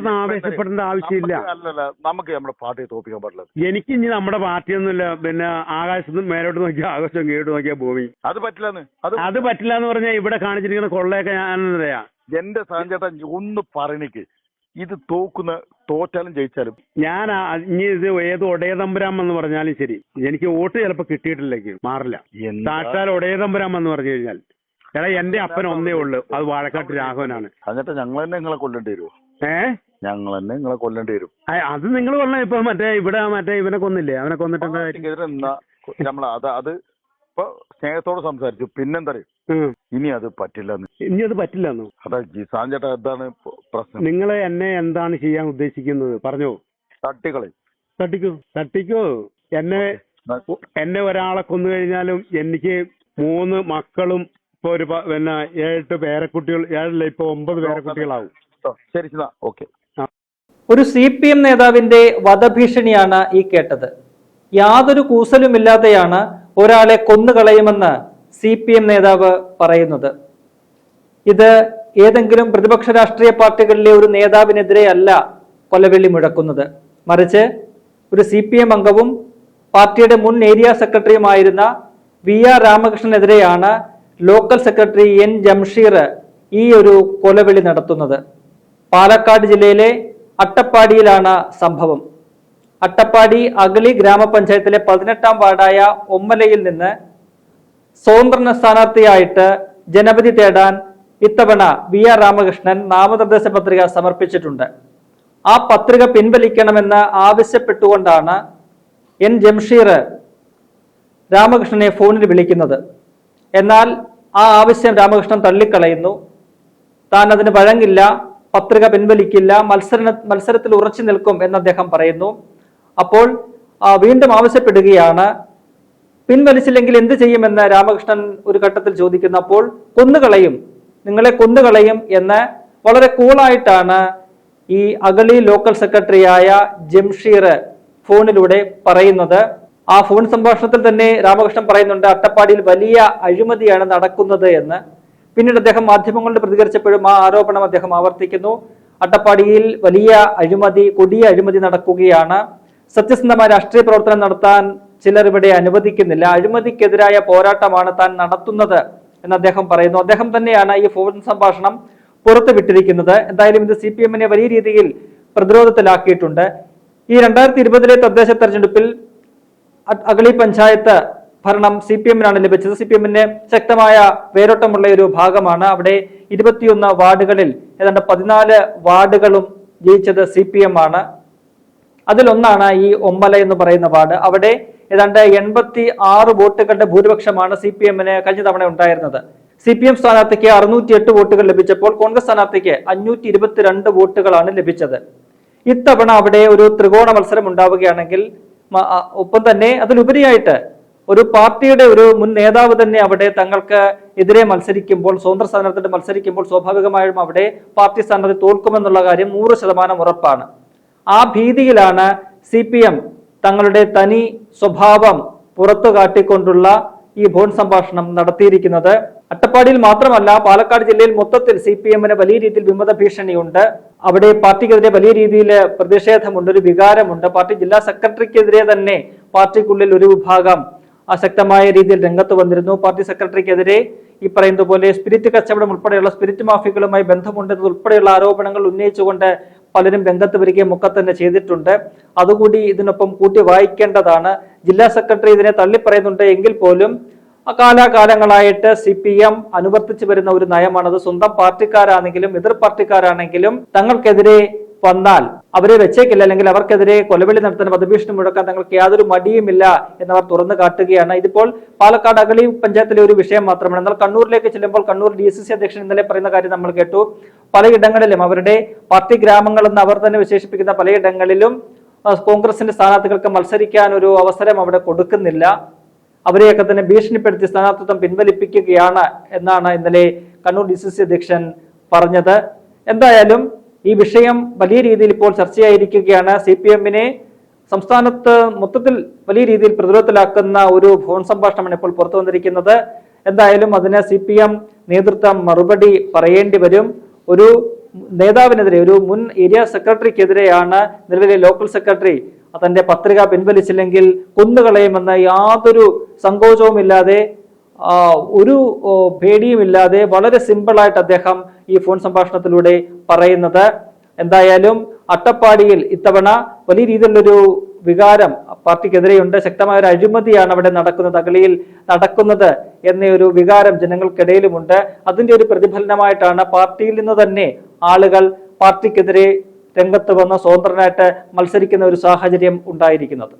കിടന്ന് ആവേശപ്പെടേണ്ട ആവശ്യമില്ല. അല്ലല്ല നമുക്ക് നമ്മുടെ പാർട്ടിയെ തോപ്പിക്കാൻ പാടില്ല. എനിക്ക് ഇനി നമ്മുടെ പാർട്ടിയൊന്നുമില്ല. പിന്നെ ആകാശത്ത് മേലോട്ട് നോക്കിയ ആകാശം കീഴോട്ട് നോക്കിയ ഭൂമി. അത് പറ്റില്ലെന്ന്. അത് പറ്റില്ല എന്ന് പറഞ്ഞാൽ ഇവിടെ കാണിച്ചിരിക്കുന്ന കൊള്ളയൊക്കെ ഞാൻ പറയാ എന്റെ സാഞ്ചേട്ടൻ ഒന്ന് പറഞ്ഞിക്ക് ഇത് തോക്കുന്ന തോറ്റാലും ജയിച്ചാലും. ഞാൻ ഇനി ഇത് ഏത് ഒടയതമ്പുരാം എന്ന് പറഞ്ഞാലും ശരി. എനിക്ക് വോട്ട് ചിലപ്പോ കിട്ടിയിട്ടില്ലെങ്കിൽ മാറില്ല. സാക്ഷാൽ ഒടയതമ്പുരാം എന്ന് പറഞ്ഞു കഴിഞ്ഞാൽ. എടാ എന്റെ അപ്പൻ ഒന്നേ ഉള്ളു. അത് വാഴക്കാട്ട് രാഘവനാണ്. എന്നിട്ട് ഞങ്ങൾ തന്നെ നിങ്ങളെ കൊല്ലേണ്ടി വരുമോ ഏ? ഞങ്ങൾ തന്നെ നിങ്ങളെ കൊല്ലേണ്ടി വരും. അത് നിങ്ങൾ പറഞ്ഞ ഇപ്പൊ മറ്റേ ഇവിടെ മറ്റേ ഇവനെ കൊന്നില്ലേ? അവനെ കൊന്നിട്ട് എന്താ കാര്യം? പാർട്ടിക്കെതിരെ നിന്നാ നമ്മൾ അത് അത് ഇപ്പൊ സ്നേഹത്തോട് സംസാരിച്ചു. പിന്നെന്താ? ഇനി അത് പറ്റില്ല ഇനി അത് പറ്റില്ല അതാ ജിസാൻ ചേട്ടാ എന്താണ് പ്രശ്നം? നിങ്ങൾ എന്നെ എന്താണ് ചെയ്യാൻ ഉദ്ദേശിക്കുന്നത്? പറഞ്ഞോ. തട്ടിക്കളി. തട്ടിക്കോ? തട്ടിക്കോ? എന്നെ എന്നെ ഒരാളെ കൊന്നു കഴിഞ്ഞാലും എനിക്ക് മൂന്ന് മക്കളും ഇപ്പൊ ഒരു പിന്നെ ഏഴെട്ട് പേരക്കുട്ടികൾ ഏഴല്ല ഇപ്പൊ ഒമ്പത് പേരക്കുട്ടികളാവും. ശരി ഓക്കെ. ഒരു സി പി എം നേതാവിന്റെ വധഭീഷണിയാണ് ഈ കേട്ടത്. യാതൊരു കൂസലുമില്ലാതെയാണ് ഒരാളെ കൊന്നുകളയുമെന്ന് സി പി എം നേതാവ് പറയുന്നത്. ഇത് ഏതെങ്കിലും പ്രതിപക്ഷ രാഷ്ട്രീയ പാർട്ടികളിലെ ഒരു നേതാവിനെതിരെ അല്ല കൊലവെള്ളി മുഴക്കുന്നത്. മറിച്ച് ഒരു സി പി എം അംഗവും പാർട്ടിയുടെ മുൻ ഏരിയ സെക്രട്ടറിയുമായിരുന്ന വി ആർ രാമകൃഷ്ണനെതിരെയാണ് ലോക്കൽ സെക്രട്ടറി എൻ ജംഷീർ ഈ ഒരു കൊലവിളി നടത്തുന്നത്. പാലക്കാട് ജില്ലയിലെ അട്ടപ്പാടിയിലാണ് സംഭവം. അട്ടപ്പാടി അഗളി ഗ്രാമപഞ്ചായത്തിലെ പതിനെട്ടാം വാർഡായ ഒമ്മലയിൽ നിന്ന് സ്വതന്ത്രന സ്ഥാനാർത്ഥിയായിട്ട് ജനപതി തേടാൻ ഇത്തവണ വി ആർ രാമകൃഷ്ണൻ നാമനിർദ്ദേശ പത്രിക സമർപ്പിച്ചിട്ടുണ്ട്. ആ പത്രിക പിൻവലിക്കണമെന്ന് ആവശ്യപ്പെട്ടുകൊണ്ടാണ് എൻ ജംഷീർ രാമകൃഷ്ണനെ ഫോണിൽ വിളിക്കുന്നത്. എന്നാൽ ആ ആവശ്യം രാമകൃഷ്ണൻ തള്ളിക്കളയുന്നു. താൻ അതിന് വഴങ്ങില്ല. പത്രിക പിൻവലിക്കില്ല മത്സര മത്സരത്തിൽ ഉറച്ചു നിൽക്കും എന്ന് അദ്ദേഹം പറയുന്നു. അപ്പോൾ വീണ്ടും ആവശ്യപ്പെടുകയാണ് പിൻവലിച്ചില്ലെങ്കിൽ എന്ത് ചെയ്യുമെന്ന് രാമകൃഷ്ണൻ ഒരു ഘട്ടത്തിൽ ചോദിക്കുന്നപ്പോൾ കൊന്നുകളയും നിങ്ങളെ കൊന്നുകളയും എന്ന് വളരെ കൂളായിട്ടാണ് ഈ അഗളി ലോക്കൽ സെക്രട്ടറിയായ ജംഷീർ ഫോണിലൂടെ പറയുന്നത്. ആ ഫോൺ സംഭാഷണത്തിൽ തന്നെ രാമകൃഷ്ണൻ പറയുന്നുണ്ട് അട്ടപ്പാടിയിൽ വലിയ അഴിമതിയാണ് നടക്കുന്നത് എന്ന്. പിന്നീട് അദ്ദേഹം മാധ്യമങ്ങളോട് പ്രതികരിച്ചപ്പോഴും ആ ആരോപണം അദ്ദേഹം ആവർത്തിക്കുന്നു. അട്ടപ്പാടിയിൽ വലിയ അഴിമതി കൊടിയ അഴിമതി നടക്കുകയാണ്. സത്യസന്ധമായ രാഷ്ട്രീയ പ്രവർത്തനം നടത്താൻ ചിലർ ഇവിടെ അനുവദിക്കുന്നില്ല. അഴിമതിക്കെതിരായ പോരാട്ടമാണ് താൻ നടത്തുന്നത് എന്ന് അദ്ദേഹം പറയുന്നു. അദ്ദേഹം തന്നെയാണ് ഈ ഫോൺ സംഭാഷണം പുറത്തു വിട്ടിരിക്കുന്നത് എന്തായാലും ഇത് സി പി എമ്മിനെ വലിയ രീതിയിൽ പ്രതിരോധത്തിലാക്കിയിട്ടുണ്ട്. ഈ രണ്ടായിരത്തി ഇരുപതിലെ തദ്ദേശ തെരഞ്ഞെടുപ്പിൽ അഗളി പഞ്ചായത്ത് ഭരണം സി പി എമ്മിനാണ് ലഭിച്ചത്. സി പി എമ്മിന് ശക്തമായ വേരോട്ടമുള്ള ഒരു ഭാഗമാണ്. അവിടെ ഇരുപത്തിയൊന്ന് വാർഡുകളിൽ ഏതാണ്ട് പതിനാല് വാർഡുകളും ജയിച്ചത് സി പി എം ആണ്. അതിലൊന്നാണ് ഈ ഒമ്പല എന്ന് പറയുന്ന വാർഡ്. അവിടെ ഏതാണ്ട് എൺപത്തി ആറ് വോട്ടുകളുടെ ഭൂരിപക്ഷമാണ് സി പി എമ്മിന് കഴിഞ്ഞ തവണ ഉണ്ടായിരുന്നത്. സി പി എം സ്ഥാനാർത്ഥിക്ക് അറുന്നൂറ്റി എട്ട് വോട്ടുകൾ ലഭിച്ചപ്പോൾ കോൺഗ്രസ് സ്ഥാനാർത്ഥിക്ക് അഞ്ഞൂറ്റി ഇരുപത്തിരണ്ട് വോട്ടുകളാണ് ലഭിച്ചത്. ഇത്തവണ അവിടെ ഒരു ത്രികോണ മത്സരം ഉണ്ടാവുകയാണെങ്കിൽ ഒപ്പം തന്നെ അതിലുപരിയായിട്ട് ഒരു പാർട്ടിയുടെ ഒരു മുൻ നേതാവ് തന്നെ അവിടെ തങ്ങൾക്ക് എതിരെ മത്സരിക്കുമ്പോൾ സ്വതന്ത്ര സ്ഥാനാർത്ഥിയുടെ മത്സരിക്കുമ്പോൾ സ്വാഭാവികമായും അവിടെ പാർട്ടി സ്ഥാനാർത്ഥി തോൽക്കുമെന്നുള്ള കാര്യം നൂറ് ശതമാനം ഉറപ്പാണ്. ആ ഭീതിയിലാണ് സി പി എം തങ്ങളുടെ തനി സ്വഭാവം പുറത്തു കാട്ടിക്കൊണ്ടുള്ള ഈ ഫോൺ സംഭാഷണം നടത്തിയിരിക്കുന്നത്. അട്ടപ്പാടിയിൽ മാത്രമല്ല പാലക്കാട് ജില്ലയിൽ മൊത്തത്തിൽ സി പി എമ്മിന് വലിയ രീതിയിൽ വിമത ഭീഷണിയുണ്ട്. അവിടെ പാർട്ടിക്കെതിരെ വലിയ രീതിയിൽ പ്രതിഷേധമുണ്ട് ഒരു വികാരമുണ്ട്. പാർട്ടി ജില്ലാ സെക്രട്ടറിക്കെതിരെ തന്നെ പാർട്ടിക്കുള്ളിൽ ഒരു വിഭാഗം ശക്തമായ രീതിയിൽ രംഗത്ത് വന്നിരുന്നു. പാർട്ടി സെക്രട്ടറിക്കെതിരെ ഈ പറയുന്ന പോലെ സ്പിരിറ്റ് കച്ചവടം ഉൾപ്പെടെയുള്ള സ്പിരിറ്റ് മാഫിയകളുമായി ബന്ധമുണ്ടെന്നത് ഉൾപ്പെടെയുള്ള ആരോപണങ്ങൾ ഉന്നയിച്ചുകൊണ്ട് പലരും രംഗത്ത് വരികയും ഒക്കെ തന്നെ ചെയ്തിട്ടുണ്ട്. അതുകൂടി ഇതിനൊപ്പം കൂട്ടി വായിക്കേണ്ടതാണ്. ജില്ലാ സെക്രട്ടറി ഇതിനെ തള്ളിപ്പറയുന്നുണ്ട് എങ്കിൽ പോലും അകാലകാലങ്ങളായിട്ട് കാലാകാലങ്ങളായിട്ട് സി പി എം അനുവർത്തിച്ചു വരുന്ന ഒരു നയമാണത്. സ്വന്തം പാർട്ടിക്കാരാണെങ്കിലും എതിർ പാർട്ടിക്കാരാണെങ്കിലും തങ്ങൾക്കെതിരെ വന്നാൽ അവരെ വെച്ചേക്കില്ല അല്ലെങ്കിൽ അവർക്കെതിരെ കൊലവിളി നടത്താൻ വധഭീഷണി മുഴക്കാൻ തങ്ങൾക്ക് യാതൊരു മടിയുമില്ല എന്നവർ തുറന്നു കാട്ടുകയാണ്. ഇതിപ്പോൾ പാലക്കാട് അഗളി പഞ്ചായത്തിലെ ഒരു വിഷയം മാത്രമാണ്. എന്നാൽ കണ്ണൂരിലേക്ക് ചെല്ലുമ്പോൾ കണ്ണൂർ ഡി സി സി അധ്യക്ഷൻ ഇന്നലെ പറയുന്ന കാര്യം നമ്മൾ കേട്ടു. പലയിടങ്ങളിലും അവരുടെ പാർട്ടി ഗ്രാമങ്ങളെന്ന് അവർ തന്നെ വിശേഷിപ്പിക്കുന്ന പലയിടങ്ങളിലും കോൺഗ്രസിന്റെ സ്ഥാനാർത്ഥികൾക്ക് മത്സരിക്കാൻ ഒരു അവസരം അവിടെ കൊടുക്കുന്നില്ല. അവരെയൊക്കെ തന്നെ ഭീഷണിപ്പെടുത്തി സ്ഥാനാർത്ഥിത്വം പിൻവലിപ്പിക്കുകയാണ് എന്നാണ് ഇന്നലെ കണ്ണൂർ ഡി സി സി അധ്യക്ഷൻ പറഞ്ഞത്. എന്തായാലും ഈ വിഷയം വലിയ രീതിയിൽ ഇപ്പോൾ ചർച്ചയായിരിക്കുകയാണ്. സി പി എമ്മിനെ സംസ്ഥാനത്ത് മൊത്തത്തിൽ വലിയ രീതിയിൽ പ്രതിരോധത്തിലാക്കുന്ന ഒരു ഫോൺ സംഭാഷണമാണ് ഇപ്പോൾ പുറത്തു വന്നിരിക്കുന്നത്. എന്തായാലും അതിന് സി പി എം നേതൃത്വം മറുപടി പറയേണ്ടി വരും. ഒരു നേതാവിനെതിരെ ഒരു മുൻ ഏരിയ സെക്രട്ടറിക്കെതിരെയാണ് നിലവിലെ ലോക്കൽ സെക്രട്ടറി തന്റെ പത്രിക പിൻവലിച്ചില്ലെങ്കിൽ കൊന്നുകളയുമെന്ന് യാതൊരു സങ്കോചവുമില്ലാതെ ഒരു പേടിയുമില്ലാതെ വളരെ സിമ്പിളായിട്ട് അദ്ദേഹം ഈ ഫോൺ സംഭാഷണത്തിലൂടെ പറയുന്നത്. എന്തായാലും അട്ടപ്പാടിയിൽ ഇത്തവണ വലിയ രീതിയിലുള്ളൊരു വികാരം പാർട്ടിക്കെതിരെയുണ്ട്. ശക്തമായ ഒരു അഴിമതിയാണ് അവിടെ നടക്കുന്നത് അഗളിയിൽ നടക്കുന്നത് എന്ന ഒരു വികാരം ജനങ്ങൾക്കിടയിലുമുണ്ട്. അതിന്റെ ഒരു പ്രതിഫലനമായിട്ടാണ് പാർട്ടിയിൽ നിന്ന് തന്നെ ആളുകൾ പാർട്ടിക്കെതിരെ രംഗത്ത് വന്ന് സ്വതന്ത്രനായിട്ട് മത്സരിക്കുന്ന ഒരു സാഹചര്യം ഉണ്ടായിരിക്കുന്നത്.